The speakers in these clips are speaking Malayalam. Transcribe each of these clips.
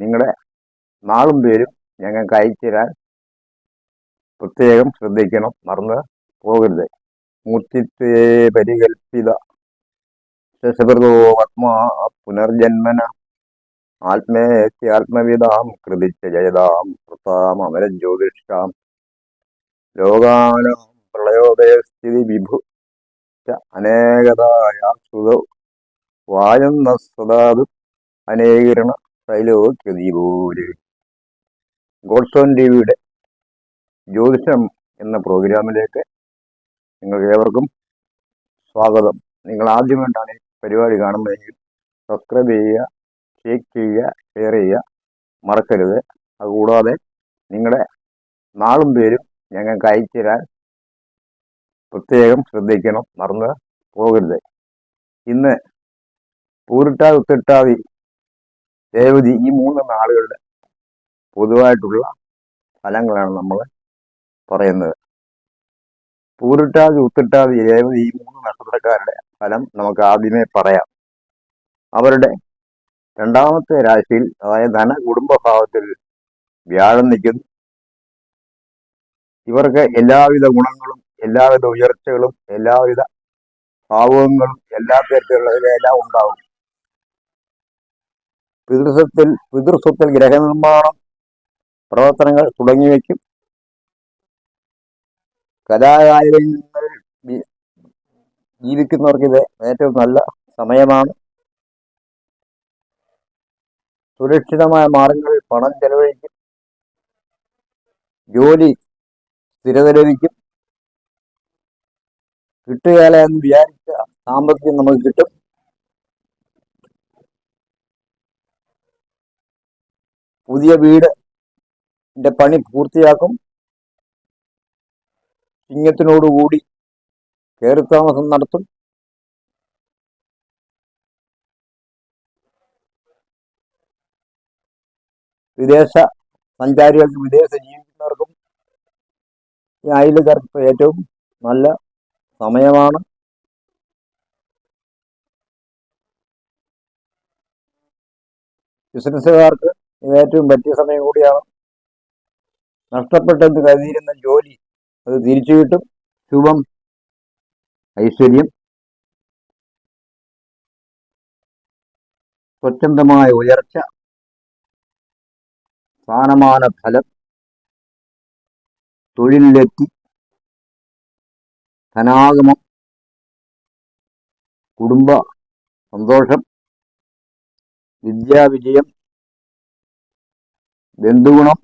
നിങ്ങളുടെ നാളും പേരും ഞങ്ങൾക്ക് അയച്ചു തരാൻ പ്രത്യേകം ശ്രദ്ധിക്കണം. മറന്ന് പോകരുത്. മൂർത്തിത്വേ പരികൽപ്പിത ശശഭൃതോ ആത്മാ പുനർജന്മന ആത്മേത്യാത്മവിതാം കൃതിച്ച ജയതാം കൃതാം അമരജ്യോതിഷ്ഠാം ലോകാനാം പ്രളയോദയസ്ഥിതി വിഭു അനേകതായ ശ്രുതൗ വായുന്ന സദാതു അനേകരണ ശൈലോക്യദീപോര് ഗോഡ്സോൺ ടി വിയുടെ ജ്യോതിഷം എന്ന പ്രോഗ്രാമിലേക്ക് നിങ്ങൾക്ക് ഏവർക്കും സ്വാഗതം. നിങ്ങൾ ആദ്യമായിട്ടാണ് ഈ പരിപാടി കാണുന്നതെങ്കിൽ സബ്സ്ക്രൈബ് ചെയ്യുക ഷെയർ ചെയ്യുക ഷെയർ ചെയ്യുക മറക്കരുത്. അതുകൂടാതെ നിങ്ങളുടെ നാളും പേരും ഞങ്ങൾക്ക് അയച്ചു തരാൻ പ്രത്യേകം ശ്രദ്ധിക്കണം. മറന്ന് പോകരുത്. ഇന്ന് പൂരിട്ടാതി ഉത്തിട്ടാതി രേവതി ഈ മൂന്ന് നാളുകളുടെ പൊതുവായിട്ടുള്ള ഫലങ്ങളാണ് നമ്മൾ പറയുന്നത്. പൂരിട്ടാതി ഉത്തിട്ടാതി രേവതി ഈ മൂന്ന് നക്ഷത്രക്കാരുടെ ഫലം നമുക്ക് ആദ്യമേ പറയാം. അവരുടെ രണ്ടാമത്തെ രാശിയിൽ അതായത് ധന കുടുംബഭാവത്തിൽ വ്യാഴം നിൽക്കുന്നു. ഇവർക്ക് എല്ലാവിധ ഗുണങ്ങളും എല്ലാവിധ ഉയർച്ചകളും എല്ലാവിധ ഭാവങ്ങളും എല്ലാ തരത്തിലുള്ളതിലെല്ലാം ഉണ്ടാവും. പിതൃസ്വത്തിൽ പിതൃസ്വത്തിൽ ഗ്രഹനിർമ്മാണം പ്രവർത്തനങ്ങൾ തുടങ്ങി വയ്ക്കും. ജീവിക്കുന്നവർക്ക് ഇത് ഏറ്റവും നല്ല സമയമാണ്. സുരക്ഷിതമായ മാർഗങ്ങളിൽ പണം ചെലവഴിക്കും. ജോലി സ്ഥിരത ലഭിക്കും കിട്ടുകയില്ല എന്ന് വിചാരിച്ച സാമ്പത്തികം നമുക്ക് കിട്ടും. പുതിയ വീടിന്റെ പണി പൂർത്തിയാക്കും. ചിങ്ങത്തിനോടുകൂടി താമസം നടത്തും. വിദേശ സഞ്ചാരികൾക്കും വിദേശ ജീവിക്കുന്നവർക്കും ഈ അയലുകാർക്ക് ഏറ്റവും നല്ല സമയമാണ്. ബിസിനസ്സുകാർക്ക് ഏറ്റവും പറ്റിയ സമയം കൂടിയാണ്. നഷ്ടപ്പെട്ടെന്ന് കരുതിയിരുന്ന ജോലി അത് തിരിച്ചു കിട്ടും. ശുഭം ഐശ്വര്യം. സ്വച്ഛന്തമായ ഉയർച്ച സ്ഥാനമാന ഫലം തൊഴിലിലെത്തി ധനാഗമം കുടുംബ സന്തോഷം വിദ്യാവിജയം ബന്ധുഗുണം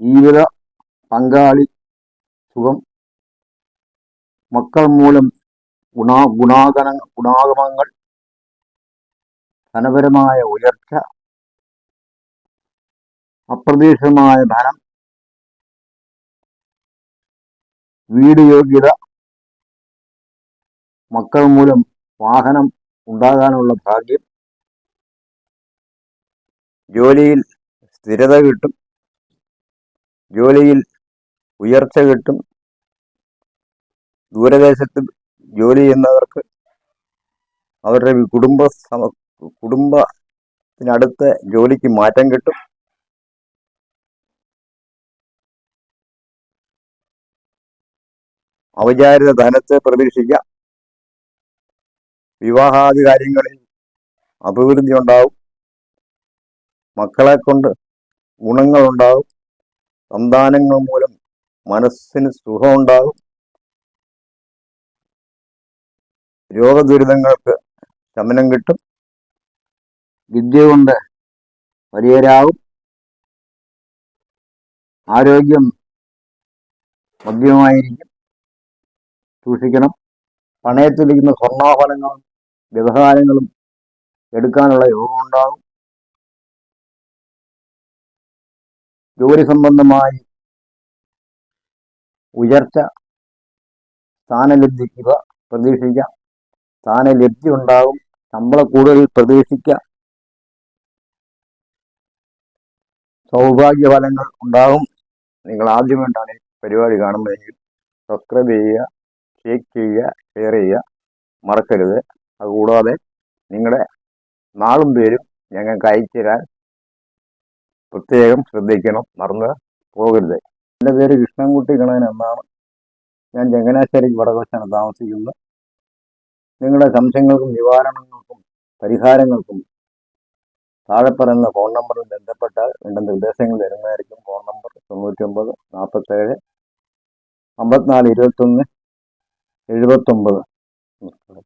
ജീവിത പങ്കാളി സുഖം. മക്കൾ മൂലം ഗുണാ ഗുണാഗണ ഗുണാഗമങ്ങൾ. ധനപരമായ ഉയർച്ച. അപ്രതീക്ഷിതമായ ധനം. വീട് യോഗ്യത. മക്കൾ മൂലം വാഹനം ഉണ്ടാകാനുള്ള ഭാഗ്യം. ജോലിയിൽ സ്ഥിരത കിട്ടും. ജോലിയിൽ ഉയർച്ച കിട്ടും. ദൂരദേശത്ത് ജോലി ചെയ്യുന്നവർക്ക് അവരുടെ കുടുംബ സമ കുടുംബത്തിനടുത്ത് ജോലിക്ക് മാറ്റം കിട്ടും. ഔചാരിക ധനത്തെ പ്രതീക്ഷിക്കാം. വിവാഹാദി കാര്യങ്ങളിൽ അഭിവൃദ്ധി ഉണ്ടാവും. മക്കളെ കൊണ്ട് ഗുണങ്ങളുണ്ടാവും സന്താനങ്ങൾ മൂലം മനസ്സിന് സുഖമുണ്ടാകും രോഗദുരിതങ്ങൾക്ക് ശമനം കിട്ടും. വിദ്യ കൊണ്ട് വലിയരാകും ആരോഗ്യം മദ്യമായിരിക്കും സൂക്ഷിക്കണം. പണയത്തിലിരിക്കുന്ന സ്വർണാഭരണങ്ങളും വ്യവഹാരങ്ങളും എടുക്കാനുള്ള യോഗം ഉണ്ടാകും. ജോലി സംബന്ധമായി ഉയർച്ച സ്ഥാനലബ്ധി ഇവ പ്രതീക്ഷിക്കാം. സ്ഥാനലബ്ധി ഉണ്ടാകും. ശമ്പള കൂടുതൽ പ്രതീക്ഷിക്കാം. സൗഭാഗ്യ ഫലങ്ങൾ ഉണ്ടാകും. നിങ്ങൾ ആദ്യമായിട്ടാണ് ഈ പരിപാടി കാണുന്നതെങ്കിൽ സബ്സ്ക്രൈബ് ചെയ്യുക ലൈക്ക് ചെയ്യുക ഷെയർ ചെയ്യുക. മറക്കരുത്. അതുകൂടാതെ നിങ്ങളുടെ നാളും പേരും ഞങ്ങൾക്ക് അയച്ചു തരാൻ പ്രത്യേകം ശ്രദ്ധിക്കണം. മറന്ന് പോകരുത്. എന്റെ പേര് കൃഷ്ണൻകുട്ടി ഗണൻ എന്നാണ്. ഞാൻ ചങ്ങനാശ്ശേരി വടകോശാണ് താമസിക്കുന്നത്. നിങ്ങളുടെ സംശയങ്ങൾക്കും നിവാരണങ്ങൾക്കും പരിഹാരങ്ങൾക്കും താഴെ പറയുന്ന ഫോൺ നമ്പറിൽ ബന്ധപ്പെട്ടാൽ വേണ്ട നിർദ്ദേശങ്ങൾ തരുന്നതായിരിക്കും. ഫോൺ നമ്പർ തൊണ്ണൂറ്റൊമ്പത് നാൽപ്പത്തേഴ് അമ്പത്തിനാല് ഇരുപത്തൊന്ന് എഴുപത്തൊമ്പത്. ഗോഡ്സോൺ